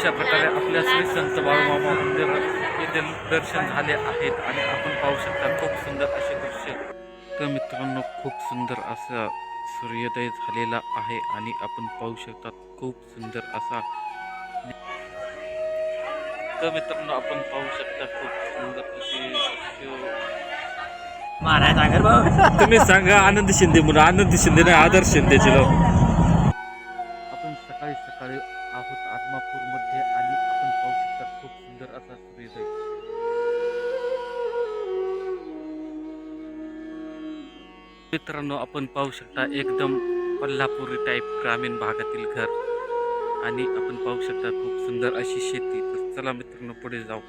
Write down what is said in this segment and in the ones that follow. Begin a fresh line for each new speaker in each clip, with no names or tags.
अशा प्रकारे आपल्या श्री संत बाळूमामा मंदिर येथे दर्शन झाले आहेत आणि आपण पाहू शकता खूप सुंदर असे दृश्य. तर मित्रांनो खूप सुंदर असा सूर्योदय झालेला आहे आणि आपण पाहू शकता खूप सुंदर असा तर मित्रांनो आपण पाहू शकता खूप सुंदर असे तुम्ही सांगा आनंद शिंदे म्हणून. आनंद शिंदे नाही आदर्श शिंदेचे नाव मित्रांनो आपण पाहू शकता एकदम कोल्हापुरी टाईप ग्रामीण भागातील घर. आणि आपण पाहू शकता खूप सुंदर अशी शेती. तर चला मित्रांनो पुढे जाऊ.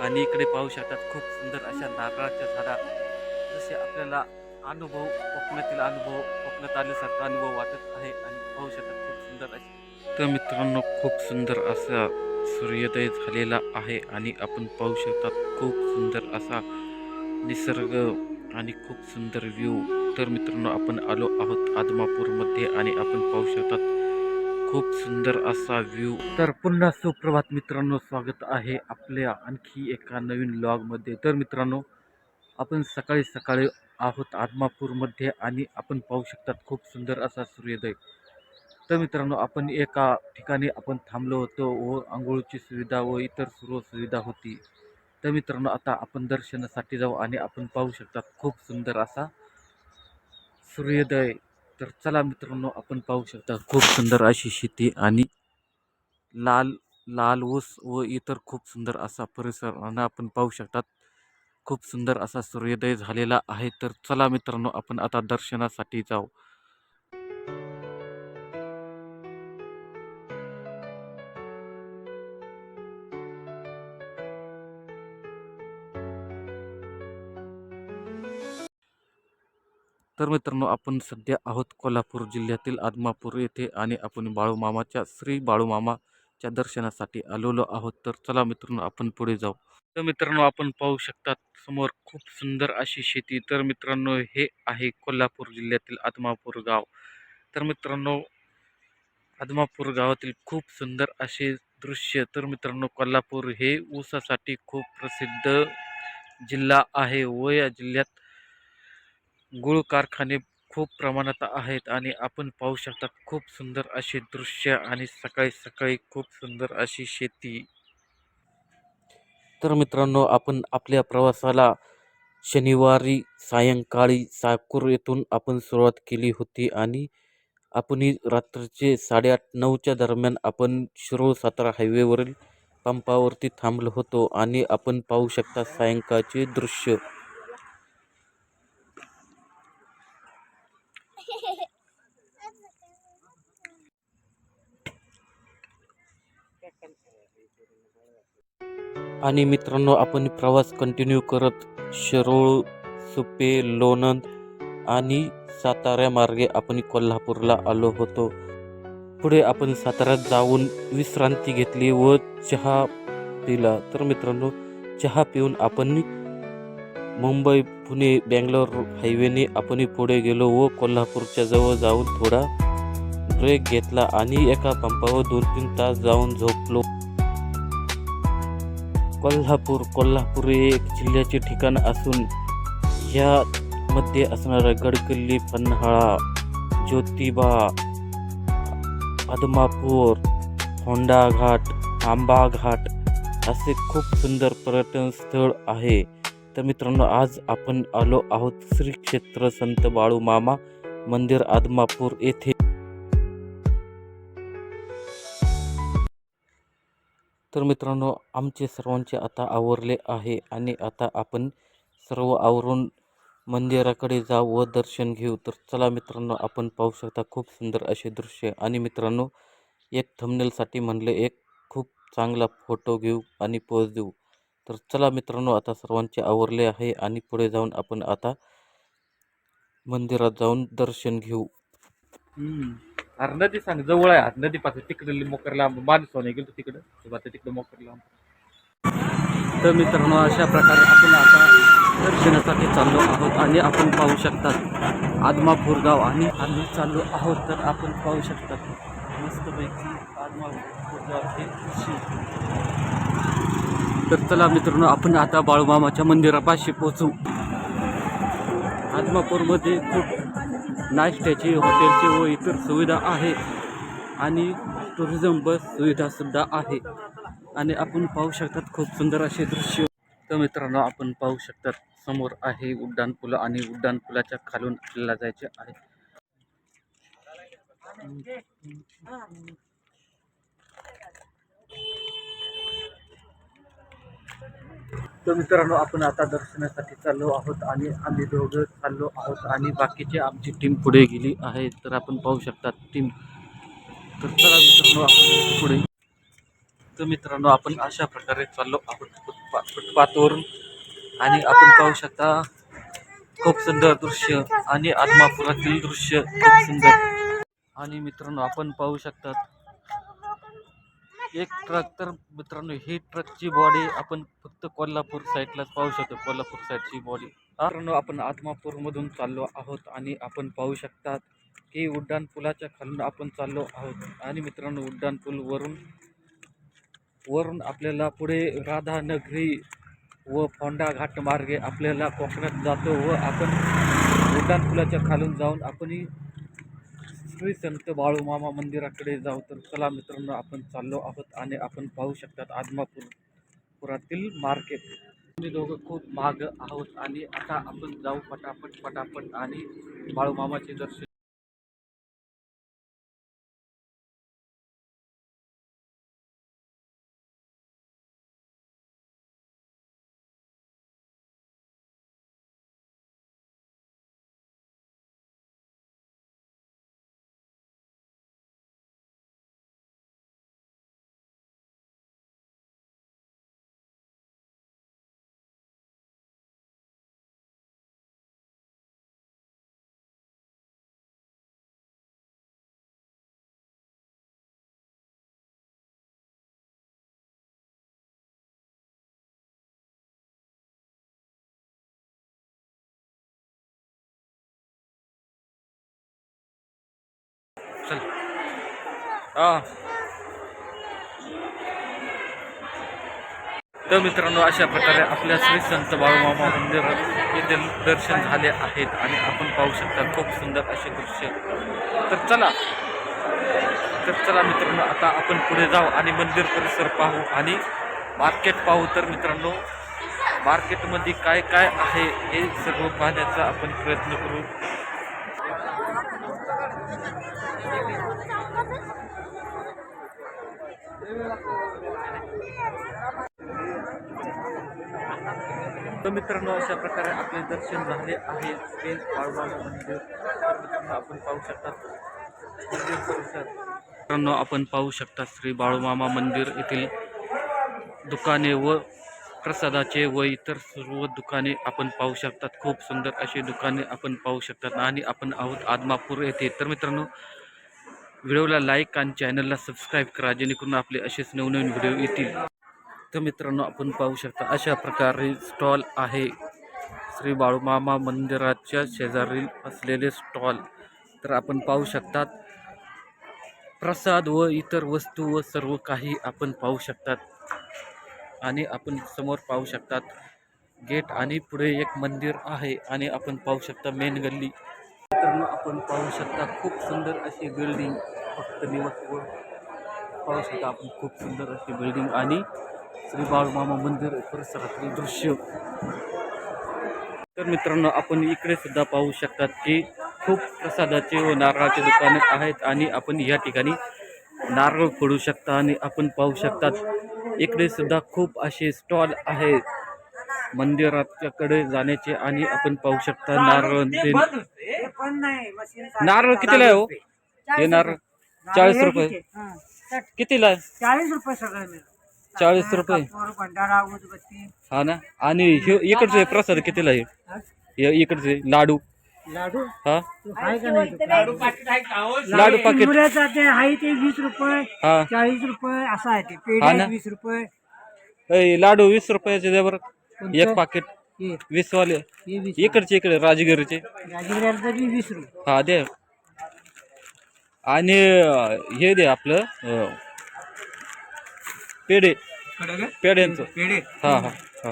आणि इकडे पाहू शकतात खूप सुंदर अशा नारळाच्या झाडा. जसे आपल्याला अनुभव कोकणातील अनुभव कोकणात आल्यासारखा अनुभव वाटत आहे. आणि पाहू शकतात खूप सुंदर असे तर मित्रांनो खूप सुंदर असा सूर्योदय झालेला आहे. आणि आपण पाहू शकतात खूप सुंदर असा निसर्ग आणि खूप सुंदर व्ह्यू तर मित्रांनो आपण आलो आहोत आदमापूरमध्ये आणि आपण पाहू शकतात खूप सुंदर असा व्ह्यू तर पुन्हा सुप्रभात मित्रांनो स्वागत आहे आपल्या आणखी एका नवीन लॉगमध्ये तर मित्रांनो आपण सकाळी सकाळी आहोत आदमापूरमध्ये आणि आपण पाहू शकतात खूप सुंदर असा सूर्योदय. तर मित्रांनो आपण एका ठिकाणी आपण थांबलो होतो. व आंघोळीची सुविधा व इतर सर्व सुविधा होती. तर मित्रांनो आता आपण दर्शनासाठी जाऊ आणि आपण पाहू शकतात खूप सुंदर असा सूर्योदय. तर चला मित्रांनो आपण पाहू शकता खूप सुंदर अशी शेती आणि लाल लाल ऊस व इतर खूप सुंदर असा परिसर आणि आपण पाहू शकतात खूप सुंदर असा सूर्योदय झालेला आहे. तर चला मित्रांनो आपण आता दर्शनासाठी जाऊ. तर मित्रांनो आपण सध्या आहोत कोल्हापूर जिल्ह्यातील आदमापूर येथे आणि आपण बाळूमामाच्या श्री बाळूमामाच्या दर्शनासाठी आलेलो आहोत. तर चला मित्रांनो आपण पुढे जाऊ. तर मित्रांनो आपण पाहू शकतात समोर खूप सुंदर अशी शेती. तर मित्रांनो हे आहे कोल्हापूर जिल्ह्यातील आदमापूर गाव. तर मित्रांनो आदमापूर गावातील खूप सुंदर असे दृश्य. तर मित्रांनो कोल्हापूर हे ऊसासाठी खूप प्रसिद्ध जिल्हा आहे व या जिल्ह्यात गुळ कारखाने खूप प्रमाणात आहेत आणि आपण पाहू शकता खूप सुंदर असे दृश्य आणि सकाळी सकाळी खूप सुंदर अशी शेती. तर मित्रांनो आपण आपल्या प्रवासाला शनिवारी सायंकाळी साकूर येथून आपण सुरुवात केली होती आणि आपण ही रात्रीचे साडेआठ नऊच्या दरम्यान आपण शिरोळ सातारा हायवेवरील पंपावरती थांबलो होतो आणि आपण पाहू शकता सायंकाळचे दृश्य. आणि मित्रांनो आपण प्रवास कंटिन्यू करत शिरोळ सुपे लोणंद आणि सातारा मार्गे आपण कोल्हापूरला आलो होतो. पुढे आपण साताऱ्यात जाऊन विश्रांती घेतली व चहा पिला. तर मित्रांनो चहा पिऊन आपण मुंबई पुणे बँगलोर हायवेने आपण पुढे गेलो व कोल्हापूरच्या जवळ जाऊन थोडा ब्रेक घेतला आणि एका पंपावर दोन तीन तास जाऊन झोपलो. कोल्हापूर कोल्हापूर हे एक जिल्ह्याचे ठिकाण असून ह्यामध्ये असणारा गडकिल्ली पन्हाळा ज्योतिबा आदमापूर होंडा घाट आंबा घाट असे खूप सुंदर पर्यटन स्थळ आहे. तर मित्रांनो आज आपण आलो आहोत श्री क्षेत्र संत बाळू मामा मंदिर आदमापूर येथे. तर मित्रांनो आमचे सर्वांचे आता आवरले आहे आणि आता आपण सर्व आवरून मंदिराकडे जाऊ व दर्शन घेऊ. तर चला मित्रांनो आपण पाहू शकता खूप सुंदर असे दृश्य. आणि मित्रांनो एक थंबनेलसाठी म्हणले एक खूप चांगला फोटो घेऊ आणि पोज देऊ. तर चला मित्रांनो आता सर्वांचे आवरले आहे आणि पुढे जाऊन आपण आता मंदिरात जाऊन दर्शन घेऊ. अरे नदी सांग जवळ आहे. नदी पासून तिकडे मोकरला माणूस गेलो तिकडं. तिकडे मोकरला तर मित्रांनो अशा प्रकारे आपण आता दर्शनासाठी चाललो आहोत आणि आपण पाहू शकतात आदमापूर गाव आणि आम्ही चाललो आहोत तर आपण पाहू शकतात मस्तपैकी आदमापूर आहे शी. तर चला मित्रांनो आपण आता बाळूमामाच्या मंदिरापाशी पोहोचू. आदमापूरमध्ये खूप नाश्त्याची हॉटेलची व इतर सुविधा आहे. आणि टुरिझम बस सुविधासुद्धा आहे. आणि आपण पाहू शकतात खूप सुंदर असे दृश्य. तर मित्रांनो आपण पाहू शकतात समोर आहे उड्डाण आणि उड्डाणपुलाच्या खालून आपल्याला जायचे आहे. तर मित्रांनो आपण आता दर्शनासाठी चाललो आहोत आणि आम्ही दोघं चाललो आहोत आणि बाकीची आमची टीम पुढे गेली आहे. तर आपण पाहू शकतात टीम तर चला मित्रांनो आपण पुढे. तर मित्रांनो आपण अशा प्रकारे चाललो आहोत फुटपा फुटपाथवरून. आणि आपण पाहू शकता खूप सुंदर दृश्य आणि आत्मापुरातील दृश्य खूप सुंदर. आणि मित्रांनो आपण पाहू शकतात एक ट्रक तर मित्रांनो ही ट्रकची बॉडी आपण फक्त कोल्हापूर साईडलाच पाहू शकतो. कोल्हापूर साईडची बॉडी मित्रांनो आपण आत्मापूरमधून चाललो आहोत आणि आपण पाहू शकतात की उड्डाण पुलाच्या खालून आपण चाललो आहोत. आणि मित्रांनो उड्डाण पूल वरून वरून आपल्याला पुढे राधानगरी व फोंडा घाट मार्गे आपल्याला कोकणात जातो व आपण उड्डाण पुलाच्या खालून जाऊन आपणही श्री संत बाळूमामा मंदिराकडे जाऊ तर चला मित्रांनो आपण चाललो आहोत आणि आपण पाहू शकतात आदमापूर पुरातील मार्केट. तुम्ही दोघं खूप माग आहोत आणि आता आपण जाऊ पटापट पटापट आणि बाळूमामाचे दर्शन तर मित्रांनो अशा प्रकारे आपल्या श्री संत बाळूमामा मंदिरात येथे दर्शन झाले आहेत आणि आपण पाहू शकता खूप सुंदर असे दृश्य. तर चला. तर चला मित्रांनो आता आपण पुढे जाऊ आणि मंदिर परिसर पाहू आणि मार्केट पाहू. तर मित्रांनो मार्केटमध्ये काय काय आहे हे सर्व पाहण्याचा आपण प्रयत्न करू. तर मित्रांनो अशा प्रकारे आपले दर्शन झाले आहे. ते बाळूमामा मंदिर. मित्रांनो आपण पाहू शकता मंदिर परिसर. मित्रांनो आपण पाहू शकता श्री बाळूमामा मंदिर येथील दुकाने व प्रसादाचे व इतर सर्व दुकाने आपण पाहू शकतात. खूप सुंदर अशी दुकाने आपण पाहू शकतात आणि आपण आहोत आदमापूर येथे. तर मित्रांनो व्हिडिओला लाईक आणि चॅनलला सबस्क्राईब करा जेणेकरून आपले असेच नवनवीन व्हिडिओ येतील. तर मित्रांनो आपण पाहू शकता अशा प्रकारे स्टॉल आहे. श्री बाळूमामा मंदिराच्या शेजारील असलेले स्टॉल. तर आपण पाहू शकतात प्रसाद व इतर वस्तू व सर्व काही आपण पाहू शकतात. आणि आपण समोर पाहू शकतात गेट आणि पुढे एक मंदिर आहे आणि आपण पाहू शकता मेन गल्ली. आपण पाहू शकता खूप सुंदर अशी बिल्डिंग फक्त निवास पाहू शकता आपण. खूप सुंदर अशी बिल्डिंग आणि श्री बाळूमामा मंदिर परिसरातील दृश्य. तर मित्रांनो आपण इकडे सुद्धा पाहू शकतात की खूप प्रसादाचे व नारळाचे दुकाने आहेत आणि आपण या ठिकाणी नारळ फोडू शकता आणि आपण पाहू शकतात. इकडे सुद्धा खूप असे स्टॉल आहेत. मंदिराच्याकडे जाण्याचे आणि आपण पाहू शकता नारळ ते नारळ कितीला आहे हो? हे नारळ चाळीस रुपये. कितीला आहे?
चाळीस रुपये सगळं
चाळीस रुपये.
कापूर, भंडारा उदबत्ती.
हा ना? आणि हे इकडचे प्रसाद कितीला आहे? हे? इकडचे लाडू.
लाडू?
हा?
तू आहे का नाही तू?
लाडू पाकिट
चिमुऱ्याचा ते आहे ते वीस रुपये
हा.
चाळीस रुपये असं आहे ते.
हा
पेढे? वीस रुपये.
ए, लाडू वीस रुपयाचे द्या बरं? एक पाकिट वीस वाले
हे वीस.
इकडचे इकडे राजगिरीचे.
राजगिऱ्याचं बी वीस रुपये.
हा दे. आणि अं, हे दे आपलं अं, पेढे? पेढ्यांचं.
पेढे.
हा हा हा.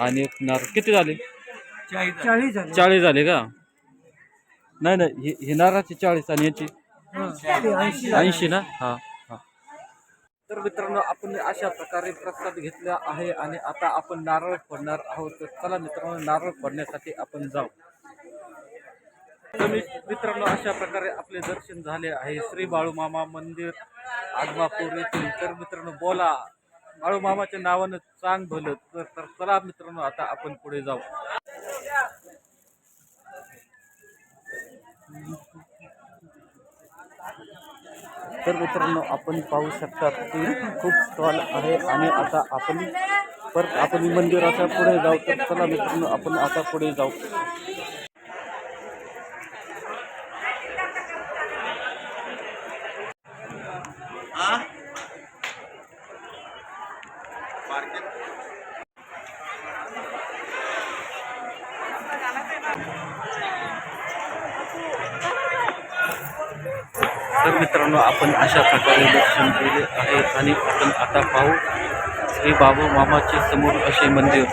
आणि एक नारळ किती झाले?
चाळीस
चाळीस झाले.
चाळीस झाले का? नाही नाही हे- हे नारळाची चाळीस आणि याची.
हा, ते ऐंशी.
ऐंशी ना? हा. तर मित्रांनो आपण अशा प्रकारे प्रसाद घेतला आहे आणि आता आपण नारळ फोडणार आहोत. तर चला मित्रांनो नारळ फोडण्यासाठी आपण जाऊ. तर मित्रांनो अशा प्रकारे आपले दर्शन झाले आहे. श्री बाळूमामा मंदिर आदमापूर येथील. तर मित्रांनो बोला. बाळूमामाच्या नावानं चांग भलं. तर तर चला मित्रांनो आता आपण पुढे जाऊ. तर मित्रांनो आपण पाहू शकता की खूप स्टॉल आहे आणि आता आपण परत आपण मंदिराच्या पुढे जाऊ तर चला मित्रांनो आपण आता पुढे जाऊ तर मित्रांनो आपण अशा प्रकारे दर्शन केले आहे आणि आपण आता पाहू श्री बाबू मामाचे समोर असे मंदिर.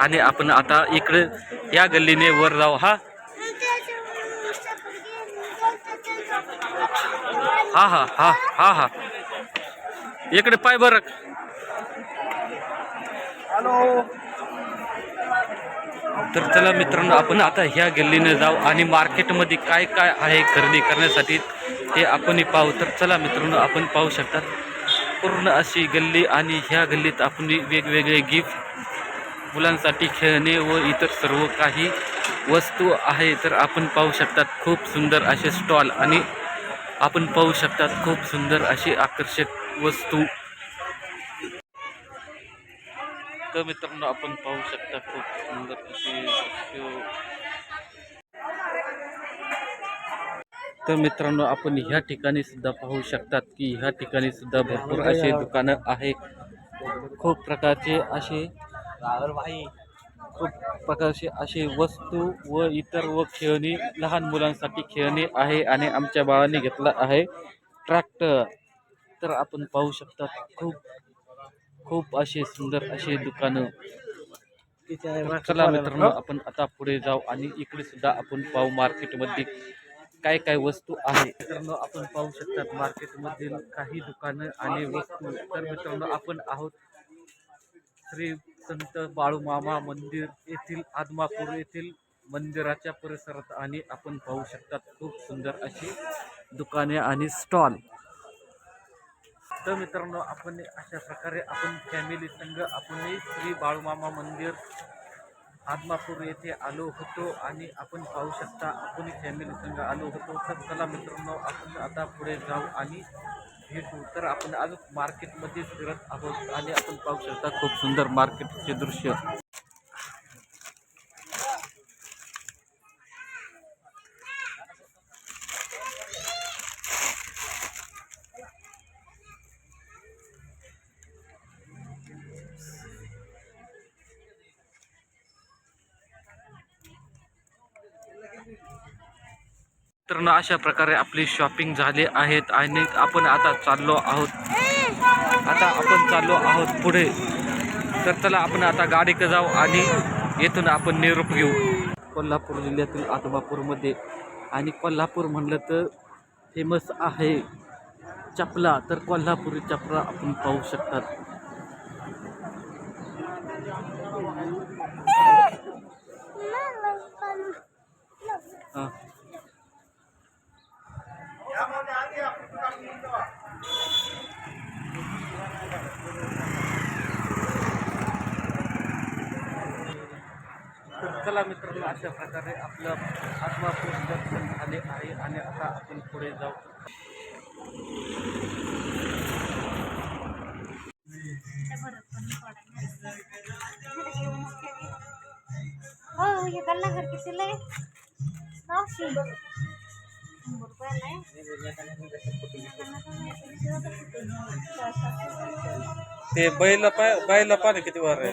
आणि आपण आता इकडे या गल्लीने वर जाऊ हा? हा हा हा हा हा. इकडे पाय बरं. तर चला मित्रांनो आपण आता ह्या गल्लीने जाऊ आणि मार्केटमध्ये काय काय आहे खरेदी करण्यासाठी ते आपणही पाहू. तर चला मित्रांनो आपण पाहू शकतात पूर्ण अशी गल्ली आणि ह्या गल्लीत आपण वेगवेगळे गिफ्ट मुलांसाठी खेळणे व इतर सर्व काही वस्तू आहे. तर आपण पाहू शकतात खूप सुंदर असे स्टॉल आणि आपण पाहू शकतात खूप सुंदर अशी आकर्षक वस्तू तर मित्रांनो आपण पाहू शकता खूप सुंदर असे तर मित्रांनो आपण ह्या ठिकाणी सुद्धा पाहू शकतात की ह्या ठिकाणी सुद्धा भरपूर असे दुकानं आहे खूप प्रकारचे असे खूप प्रकारचे असे वस्तू व इतर व खेळणी लहान मुलांसाठी खेळणी आहे आणि आमच्या बाळाने घेतला आहे ट्रॅक्टर. तर आपण पाहू शकतात खूप खूप असे सुंदर असे दुकानं. चला मित्रांनो आपण आता पुढे जाऊ आणि इकडे सुद्धा आपण पाहू मार्केटमध्ये काय काय वस्तू आहे. मित्रांनो आपण पाहू शकतात मार्केटमधील काही दुकानं आणि वस्तू. तर मित्रांनो आपण आहोत श्री संत बाळूमामा मंदिर येथील आदमापूर येथील मंदिराच्या परिसरात आणि आपण पाहू शकतात खूप सुंदर अशी दुकाने आणि स्टॉल. तर मित्रांनो आपण अशा प्रकारे आपण फॅमिली संघ आपण श्री बाळूमामा मंदिर आदमापूर येथे आलो होतो आणि आपण पाहू शकता आपण फॅमिली संघ आलो होतो. तर चला मित्रांनो आपण आता पुढे जाऊ आणि भेटू तर आपण आज मार्केटमध्येच फिरत आहोत आणि आपण पाहू शकता खूप सुंदर मार्केटचे दृश्य. मित्रांनो अशा प्रकारे आपली शॉपिंग झाले आहेत आणि आपण आता चाललो आहोत. आता आपण चाललो आहोत पुढे. तर चला आपण आता गाडीकडे जाऊ आणि येथून आपण निरोप घेऊ. कोल्हापूर जिल्ह्यातील आदमापूरमध्ये आणि कोल्हापूर म्हणलं तर फेमस आहे चपला. तर कोल्हापुरी चपला आपण पाहू शकतात हां तर चला मित्रांनो अशा प्रकारे आपलं आत्मापूर दर्शन झाले आहे आणि आता आपण पुढे जाऊ.
हो हे नऊशे शंभर रुपयाला
ते बैल पाय बैला पाणी किती वार आहे?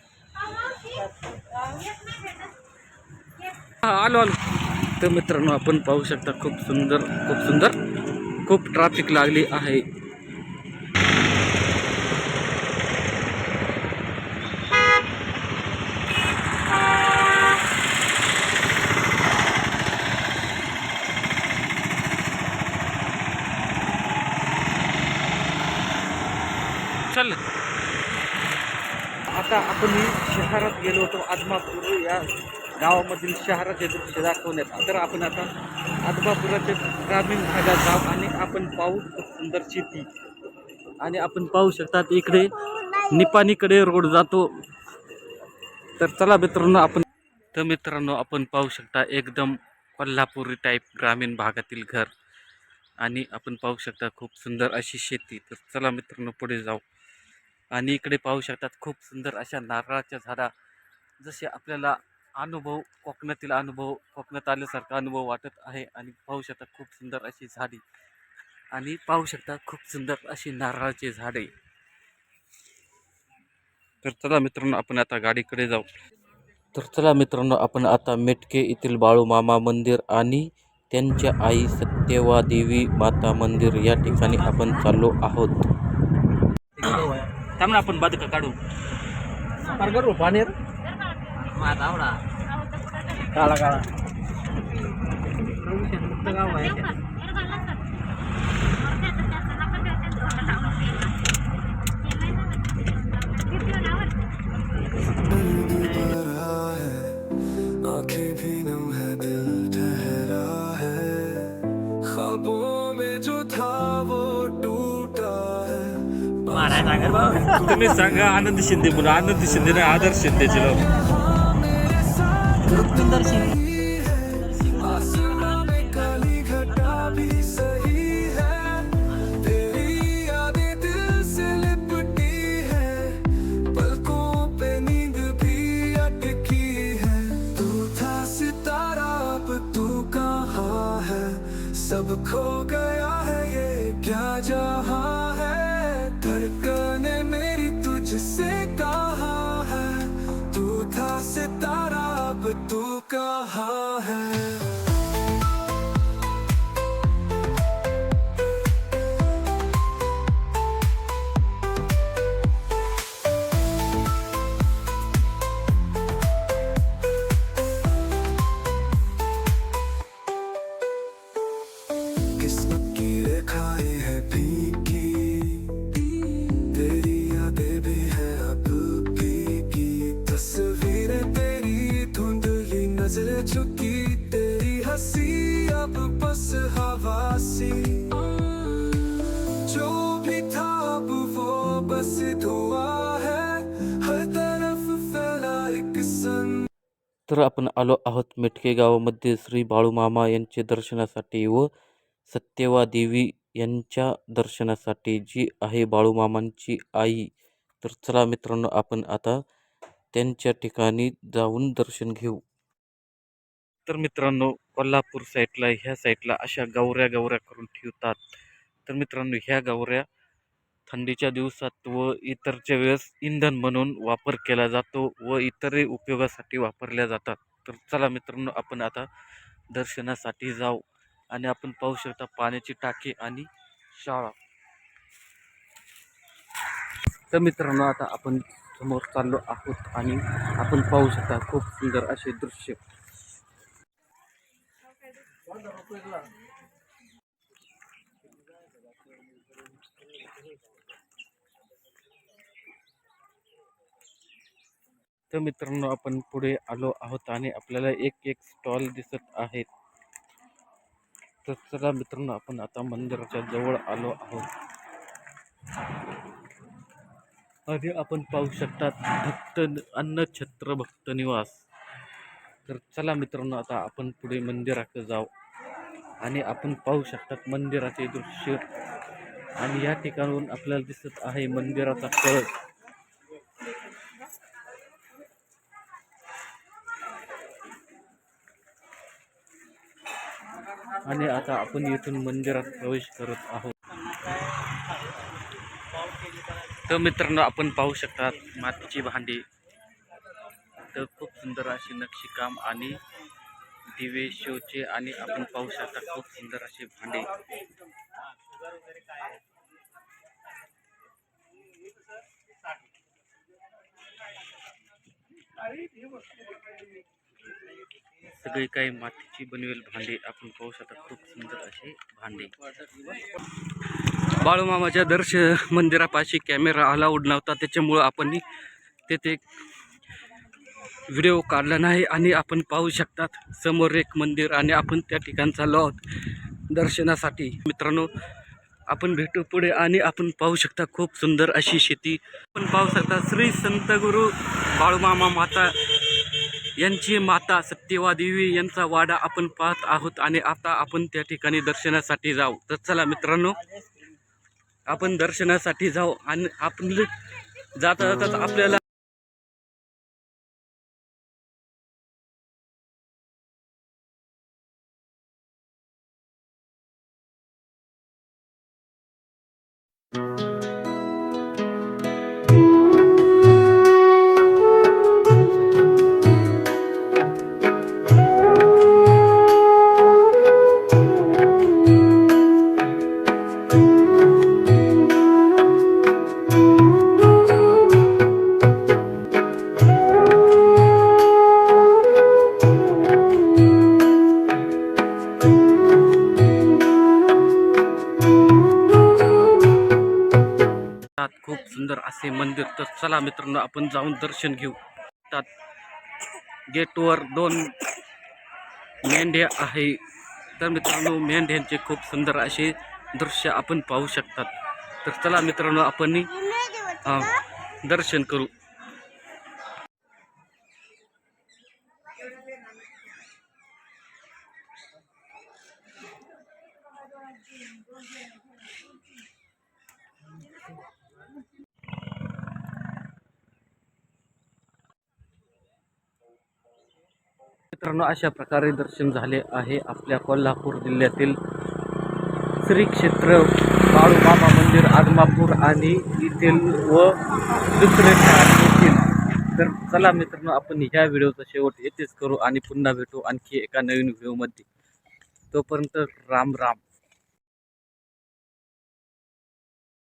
तर
मित्रांनो आपण पाहू शकता खूप सुंदर खूप सुंदर खूप ट्रॅफिक लागली आहे. चल. आता आपण शहरात गेलो होतो आदमापूर या गावामधील शहराचे दृश्य दाखवण्यात तर आपण आता आदबापुराच्या ग्रामीण भागात जाऊ आणि आपण पाहू खूप सुंदर शेती. आणि आपण पाहू शकतात इकडे निपाणीकडे रोड जातो. तर चला मित्रांनो आपण तर मित्रांनो आपण पाहू शकता एकदम कोल्हापुरी टाईप ग्रामीण भागातील घर. आणि आपण पाहू शकता खूप सुंदर अशी शेती. तर चला मित्रांनो पुढे जाऊ. आणि इकडे पाहू शकतात खूप सुंदर अशा नारळाच्या झाडा. जसे आपल्याला अनुभव कोकणातील अनुभव कोकणात आल्यासारखा अनुभव वाटत आहे आणि पाहू शकता खूप सुंदर अशी झाडी. आणि पाहू शकता खूप सुंदर अशी नारळाची झाडे. तर चला मित्रांनो आपण आता गाडीकडे जाऊ. तर चला मित्रांनो आपण आता मेटके येथील बाळू मामा मंदिर आणि त्यांच्या आई सत्यवा देवी माता मंदिर या ठिकाणी आपण चाललो आहोत. त्यामुळे आपण बाधका काढू.
माझा आवडा. काळा काळा
गाव आहे ते.
भरा है आंखें भी नम है दिल ठहरा है ख्वाबों में जो था वो टूटा है
मारायचा घर भाऊ
तुम्ही सांगा आनंद शिंदे बोला आनंद शिंदे आदर्श शिंदेचे लोक.
सुंदर
कहाँ तर
आपण आलो आहोत मेटके गावामध्ये श्री बाळूमामा यांचे दर्शनासाठी व सत्यवा देवी यांच्या दर्शनासाठी जी आहे बाळूमामांची आई. तर चला मित्रांनो आपण आता त्यांच्या ठिकाणी जाऊन दर्शन घेऊ. तर मित्रांनो कोल्हापूर साईडला ह्या साईडला अशा गौऱ्या गौऱ्या करून ठेवतात. तर मित्रांनो ह्या गौऱ्या थंडीच्या दिवसात व इतरच्या वेळेस इंधन म्हणून वापर केला जातो व इतरही उपयोगासाठी वापरल्या जातात. तर चला मित्रांनो आपण आता दर्शनासाठी जाऊ आणि आपण पाहू शकता पाण्याची टाकी आणि शाळा. तर मित्रांनो आता आपण समोर चाललो आहोत आणि आपण पाहू शकता खूप सुंदर असे दृश्य. तर मित्रांनो आपण पुढे आलो आहोत आणि आपल्याला एक एक स्टॉल दिसत आहेत. तर चला मित्रांनो आपण आता मंदिराच्या जवळ आलो आहोत. आणि आपण पाहू शकता भक्त अन्नछत्र भक्त निवास. तर चला मित्रांनो आता आपण पुढे मंदिराकडे जाऊ. आणि आपण पाहू शकतात मंदिराचे दृश्य. आणि या ठिकाणाहून आपल्याला दिसत आहे मंदिराचा कळस आणि आता आपण इथून मंदिरात प्रवेश करत आहोत. तर मित्रांनो आपण पाहू शकतात मातीची भांडी. तर खूप सुंदर अशी नक्षीकाम आणि दिवे शोचे आणि आपण पाहू शकता खूप सुंदर असे भांडे. सगळी काही मातीची बनवेल भांडी. आपण पाहू शकता खूप सुंदर असे भांडे. बाळूमामाच्या दर्श मंदिरापाशी कॅमेरा अलाउड नव्हता. त्याच्यामुळं आपण तेथे व्हिडिओ काढला नाही आणि आपण पाहू शकतात समोर एक मंदिर आणि आपण त्या ठिकाण चाललो आहोत दर्शनासाठी. मित्रांनो आपण भेटू पुढे आणि आपण पाहू शकता खूप सुंदर अशी शेती. आपण पाहू शकता श्री संत गुरु बाळूमामा माता यांची माता सत्यवादेवी यांचा वाडा आपण पाहत आहोत आणि आता आपण त्या ठिकाणी दर्शनासाठी जाऊ. तर चला मित्रांनो आपण दर्शनासाठी जाऊ आणि आपण जाता जाता आपल्याला चला मित्रांनो आपण जाऊन दर्शन घेऊ. त्यात गेटवर दोन मेंढ्या आहे. तर मित्रांनो मेंढ्यांचे खूप सुंदर असे दृश्य आपण पाहू शकतात. तर चला मित्रांनो आपण दर्शन करू. मित्रांनो अशा प्रकारे दर्शन झाले आहे आपल्या कोल्हापूर जिल्ह्यातील श्री क्षेत्र बाळूबाबा मंदिर आदमापूर आणि येथील व दुसरे येथील. तर चला मित्रांनो आपण ह्या व्हिडिओचा शेवट येथेच करू आणि पुन्हा भेटू आणखी एका नवीन व्हिडिओमध्ये. तोपर्यंत राम राम.